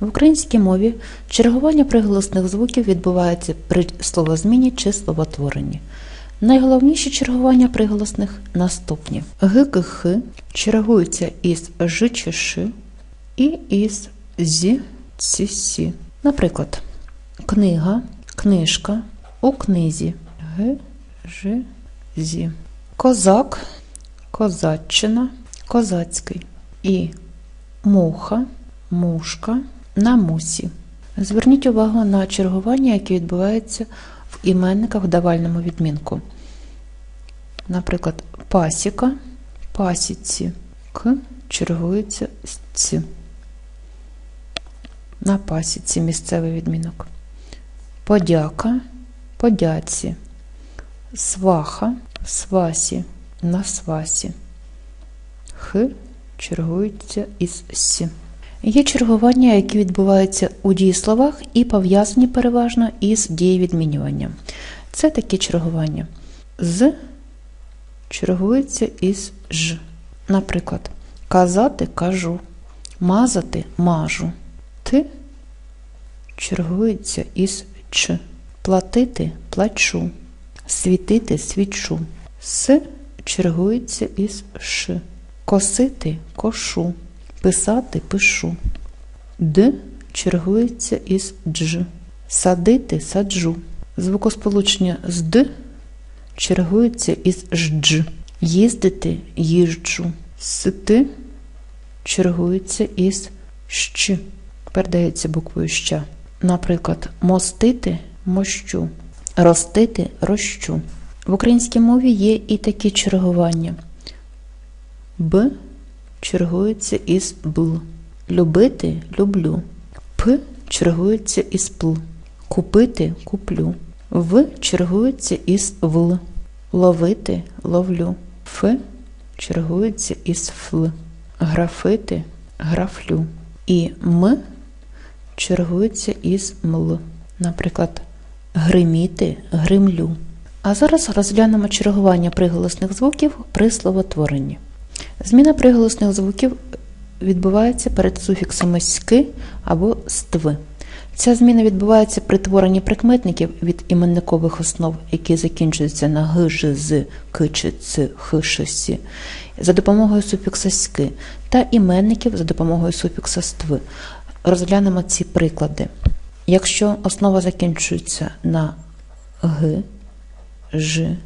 В українській мові чергування приголосних звуків відбувається при словозміні чи словотворенні. Найголовніші чергування приголосних наступні: г, чергуються із ж і із сі. Наприклад, книга, книжка, у книзі г. Козак, козаччина, козацький. І муха, мушка на мусі. Зверніть увагу на чергування, яке відбувається в іменниках в давальному відмінку. Наприклад, пасіка, пасіці, к чергується з ці. На пасіці місцевий відмінок. Подяка, подяці, сваха, свасі, на свасі. Х чергується із с. Є чергування, які відбуваються у дієсловах і пов'язані переважно із дієвідмінюванням. Це такі чергування. З чергується із ж. Наприклад, казати кажу, мазати мажу. Ти чергується із ч. Платити плачу, світити свічу. С чергується із ш. Косити кошу, писати пишу. Д чергується із дж. Садити саджу. Звукосполучення з д чергується із ждж. Їздити їжджу. Сити чергується із щ. Передається буквою ща. Наприклад, мостити мощу, ростити рощу. В українській мові є і такі чергування. Б чергується із бл. Любити люблю. П чергується із пл. Купити куплю. В чергується із вл. Ловити ловлю. Ф чергується із фл. Графити графлю. І м чергується із мл. Наприклад, гриміти гримлю. А зараз розглянемо чергування приголосних звуків при словотворенні. Зміна приголосних звуків відбувається перед суфіксами ськи або ств. Ця зміна відбувається при творенні прикметників від іменникових основ, які закінчуються на г, ж, з, к, ч, ц, х, ш, сі, за допомогою суфікса ськи та іменників за допомогою суфікса ств. Розглянемо ці приклади. Якщо основа закінчується на г, ж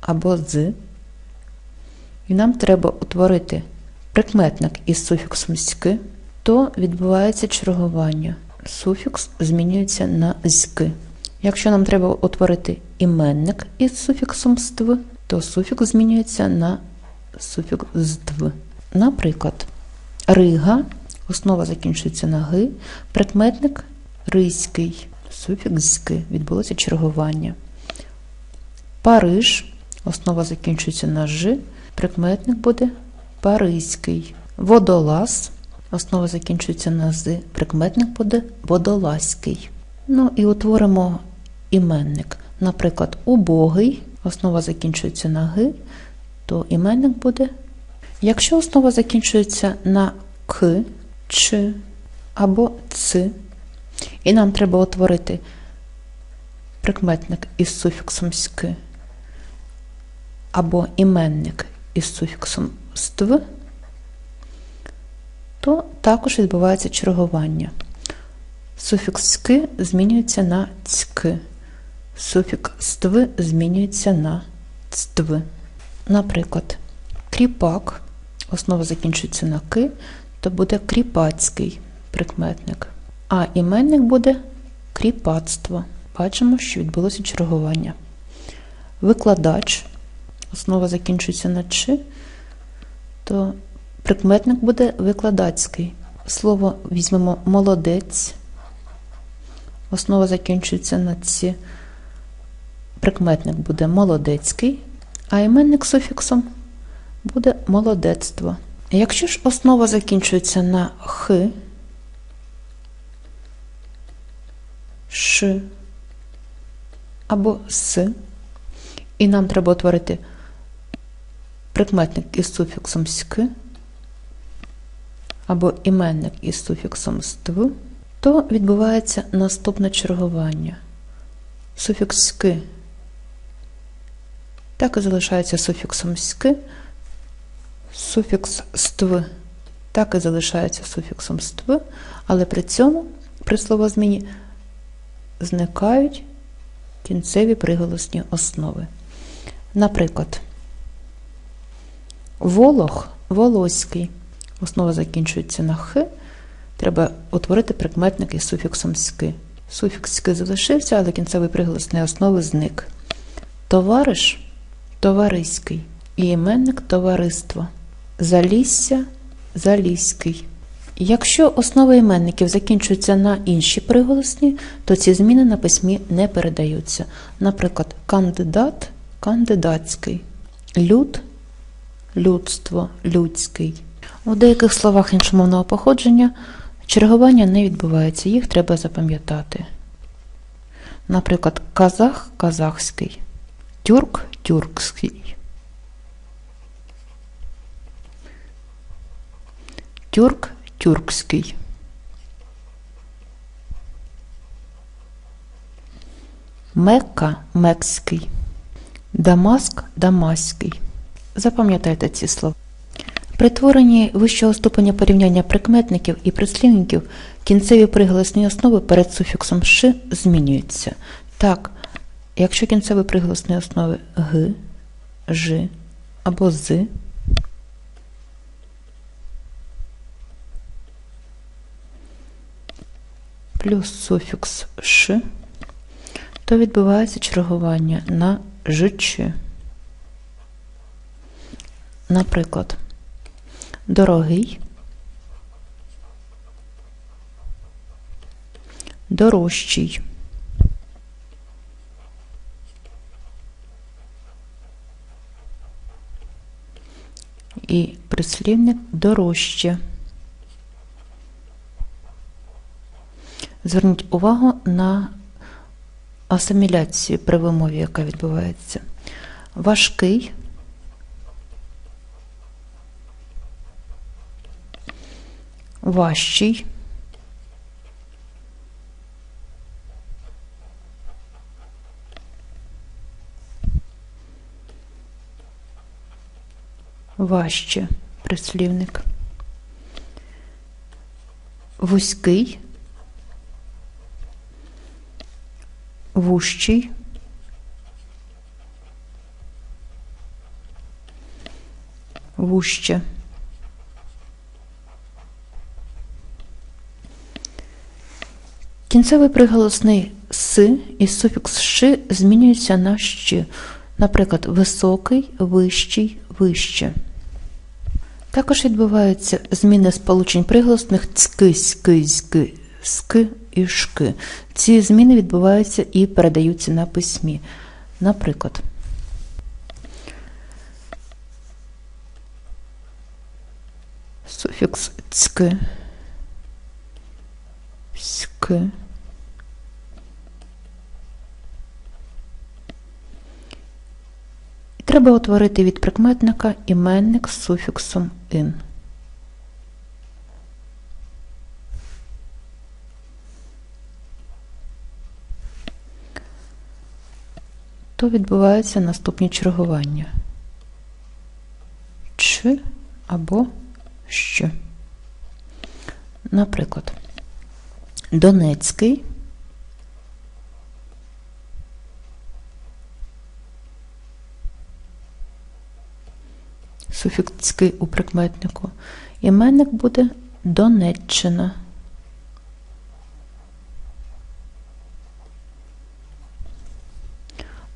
або з, і нам треба утворити прикметник із суфіксом «ськи», то відбувається чергування. Суфікс змінюється на «зьки». Якщо нам треба утворити іменник із суфіксом «ств», то суфікс змінюється на суфікс «здв». Наприклад, рига, основа закінчується на «ги», прикметник ризький, суфікс «зьки», відбулося чергування. Париж, основа закінчується на «ж», прикметник буде паризький. Водолаз, основа закінчується на з, прикметник буде водолазький. Ну і утворимо іменник. Наприклад, убогий, основа закінчується на г, то іменник буде. Якщо основа закінчується на к, ч або ц, і нам треба утворити прикметник із суфіксом ськи, або іменник із суфіксом ств, то також відбувається чергування. Суфікс ски змінюється на цьки, суфікс ств змінюється на цтв. Наприклад, кріпак, основа закінчується на ки, то буде кріпацький прикметник, а іменник буде кріпацтво. Бачимо, що відбулося чергування. Викладач основа закінчується на чи, то прикметник буде викладацький. Слово візьмемо молодець. Основа закінчується на ці. Прикметник буде молодецький, а іменник суфіксом буде молодецтво. Якщо ж основа закінчується на х, ш або с, і нам треба утворити прикметник із суфіксом «ськ», або іменник із суфіксом «ств», то відбувається наступне чергування. Суфікс «ски» так і залишається суфіксом «ски», суфікс «ств» так і залишається суфіксом «ств», але при цьому при словозміні зникають кінцеві приголосні основи. Наприклад, волох волоський. Основа закінчується на х. Треба утворити прикметник із суфіксом ськи. Суфікс ськи залишився, але кінцевий приголосний основи зник. Товариш товариський і іменник товариство. Залісся заліський. Якщо основи іменників закінчуються на інші приголосні, то ці зміни на письмі не передаються. Наприклад, кандидат кандидатський, люд людство людський. У деяких словах іншомовного походження чергування не відбувається, їх треба запам'ятати. Наприклад, казах казахський, тюрк тюркський. Тюрк тюркський. Мекка мекський. Дамаск дамаський. Запам'ятайте ці слова. При творенні вищого ступеня порівняння прикметників і прислівників кінцеві приголосні основи перед суфіксом «ш» змінюються. Так, якщо кінцеві приголосні основи г, ж або з, плюс суфікс «ш», то відбувається чергування на «жч». Наприклад, дорогий, дорожчий. І прислівник дорожче. Зверніть увагу на асиміляцію при вимові, яка відбувається. Важкий. Важчий. Важче прислівник. Вузький, вущий, вуще. Кінцевий приголосний с із суфікс «ш» змінюється на «щ». Наприклад, високий, вищий, вище. Також відбуваються зміни сполучень приголосних цки, ски, зки, ски і шки. Ці зміни відбуваються і передаються на письмі. Наприклад, суфікс цки ськи. Треба утворити від прикметника іменник з суфіксом ин. То відбуваються наступні чергування чи або що. Наприклад, Донецький. Суфікський у прикметнику. Іменник буде Донеччина.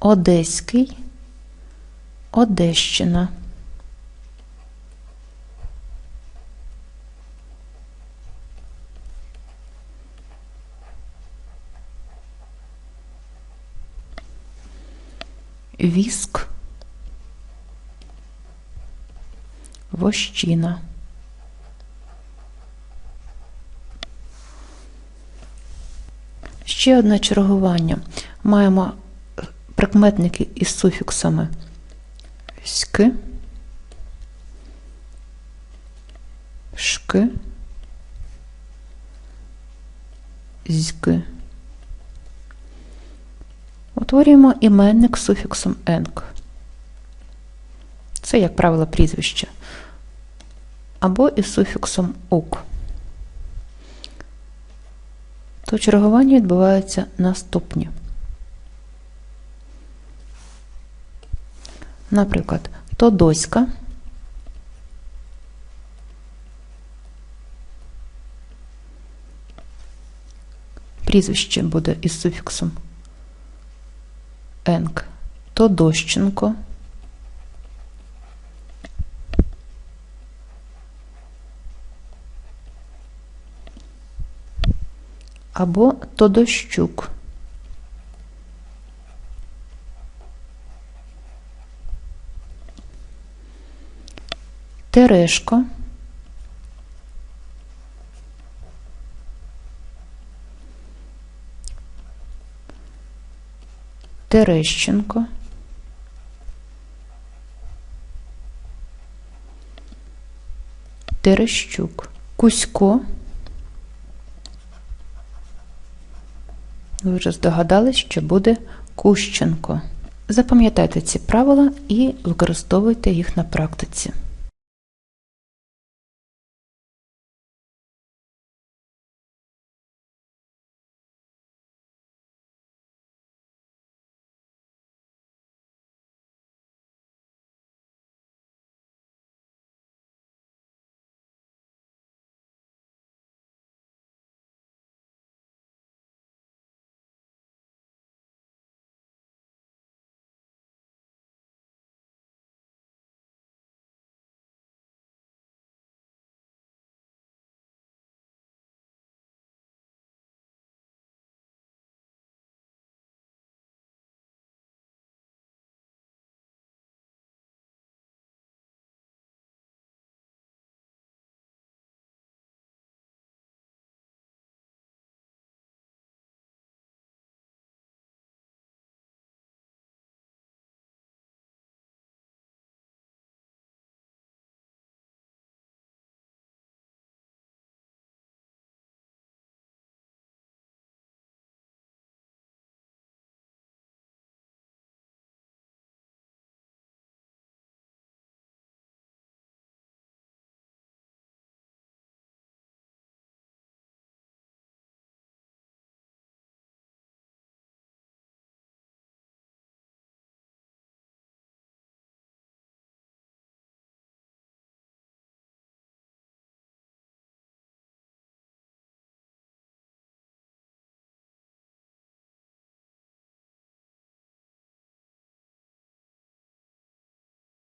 Одеський, Одещина. віск, вощина. Ще одне чергування. Маємо прикметники із суфіксами ськ, шк, зьк. Утворюємо іменник з суфіксом енк. Це, як правило, прізвище. Або із суфіксом ук. То чергування відбувається наступні. Наприклад, Тодоська. Прізвище буде із суфіксом енк. Тодощенко. Або Тодощук. Терешко. Терещенко. Терещук. Кузько. Ви вже здогадались, що буде Кущенко. Запам'ятайте ці правила і використовуйте їх на практиці.